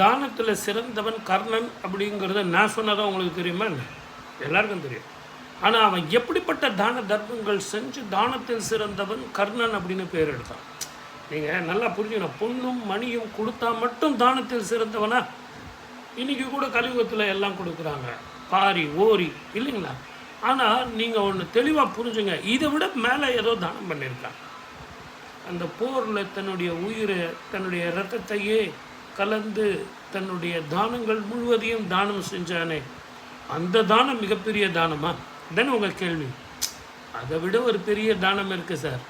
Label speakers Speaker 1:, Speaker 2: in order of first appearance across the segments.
Speaker 1: தானத்தில் சிறந்தவன் கர்ணன் அப்படிங்கிறத நான் சொன்னதான் உங்களுக்கு தெரியுமா என்ன எல்லாருக்கும் தெரியும். ஆனால் அவன் எப்படிப்பட்ட தான தர்மங்கள் செஞ்சு தானத்தில் சிறந்தவன் கர்ணன் அப்படின்னு பேர் எடுத்தான். நீங்கள் நல்லா புரிஞ்சுக்கணும். பொண்ணும் மணியும் கொடுத்தா மட்டும் தானத்தில் சிறந்தவனா? இன்னைக்கு கூட கலியுகத்தில் எல்லாம் கொடுக்குறாங்க. பாரி ஓரி இல்லைங்களா? ஆனால் நீங்கள் ஒன்று தெளிவாக புரிஞ்சுங்க. இதை விட மேலே ஏதோ தானம் பண்ணியிருக்காங்க அந்த போரில் தன்னுடைய உயிரை தன்னுடைய ரத்தத்தையே கலந்து தன்னுடைய தானங்கள் முழுவதையும் தானம் செஞ்சானே. அந்த தானம் மிகப்பெரிய தானமா? தானே உங்கள் கேள்வி. அதை விட ஒரு பெரிய தானம் இருக்குது சார்.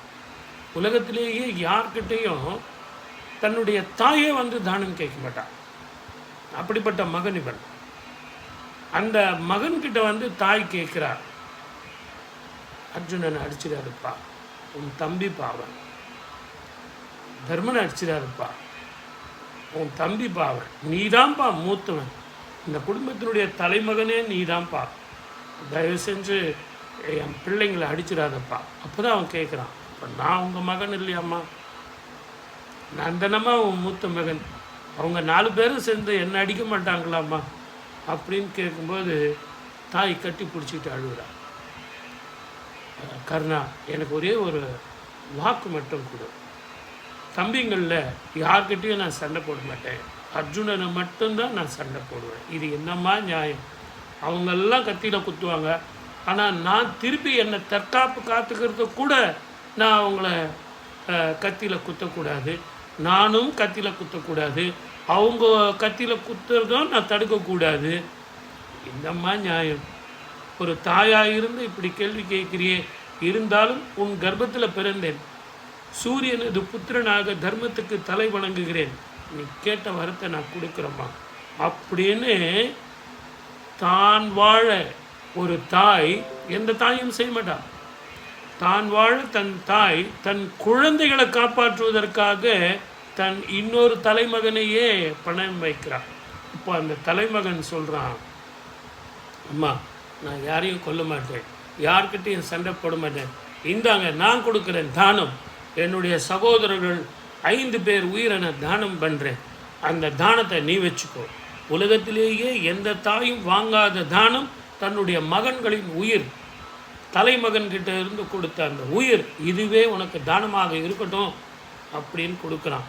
Speaker 1: உலகத்திலேயே யார்கிட்டேயும் தன்னுடைய தாயே வந்து தானம் கேட்க மாட்டான். அப்படிப்பட்ட மகன் இவன். அந்த மகன்கிட்ட வந்து தாய் கேட்குறார். அர்ஜுனன் அடிச்சிடாருப்பா உன் தம்பி பாவன் தர்மனை அடிச்சிடாருப்பா உன் தம்பி பாவன் நீதான்ப்பா மூத்தவன். இந்த குடும்பத்தினுடைய தலைமகனே நீதான்ப்பா தயவு செஞ்சு என் பிள்ளைங்களை அடிச்சிடாதப்பா. அப்போ தான் அவன் கேட்குறான் இப்போ நான் உங்கள் மகன் இல்லையாம்மா? நான் தானம்மா உன் மூத்த மகன். அவங்க நாலு பேரும் சேர்ந்து என்ன அடிக்க மாட்டாங்களாம்மா? அப்படின்னு கேட்கும்போது தாய் கட்டி பிடிச்சிட்டு அழுகுறா. கருணா எனக்கு ஒரே ஒரு வாக்கு மட்டும் கொடு. தம்பிங்களில் யார்கிட்டையும் நான் சண்டை போட மாட்டேன். அர்ஜுனனை மட்டும்தான் நான் சண்டை போடுவேன். இது என்னம்மா நியாயம்? அவங்கெல்லாம் கத்தியில் குத்துவாங்க. ஆனால் நான் திருப்பி என்னை தற்காப்பு காத்துக்கிறது கூட நான் அவங்கள கத்தியில் குத்தக்கூடாது. நானும் கத்தியில் குத்தக்கூடாது. அவங்க கத்தியில் குத்துறதும் நான் தடுக்கக்கூடாது. என்னம்மா நியாயம்? ஒரு தாயாக இருந்து இப்படி கேள்வி கேட்குறியே. இருந்தாலும் உன் கர்ப்பத்தில் பிறந்தேன். சூரியனது புத்திரனாக தர்மத்துக்கு தலை வணங்குகிறேன். நீ கேட்ட வரத்தை நான் கொடுக்குறேம்மா. அப்படின்னு தான் வாழ ஒரு தாய் எந்த தாயும் செய்ய மாட்டான் தான் வாழ தன் தாய் தன் குழந்தைகளை காப்பாற்றுவதற்காக தன் இன்னொரு தலைமகனையே பணம் வைக்கிறான் இப்போ அந்த தலைமகன் சொல்கிறான் அம்மா நான் யாரையும் கொல்ல மாட்டேன். யார்கிட்டையும் சண்டை போட மாட்டேன். இந்தாங்க நான் கொடுக்குறேன் தானம். என்னுடைய சகோதரர்கள் ஐந்து பேர் உயிரை தானம் பண்ணுறேன் அந்த தானத்தை நீ வச்சுக்கோ. உலகத்திலேயே எந்த தாயும் வாங்காத தானம் தன்னுடைய மகன்களின் உயிர். தலைமகன்கிட்ட இருந்து கொடுத்த அந்த உயிர் இதுவே உனக்கு தானமாக இருக்கட்டும் அப்படின்னு கொடுக்குறான்.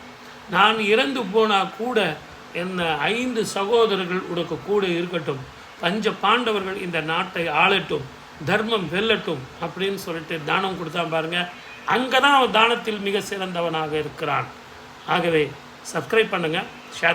Speaker 1: நான் இறந்து போனால் கூட என்ன ஐந்து சகோதரர்கள் உனக்கு கூட இருக்கட்டும். பஞ்ச பாண்டவர்கள் இந்த நாட்டை ஆளட்டும். தர்மம் வெல்லட்டும் அப்படின்னு சொல்லிட்டு தானம் கொடுத்தான் பாருங்கள் அங்கே தான் அவன் தானத்தில் மிக சிறந்தவனாக இருக்கிறான். ஆகவே சப்ஸ்கிரைப் பண்ணுங்கள் ஷேர்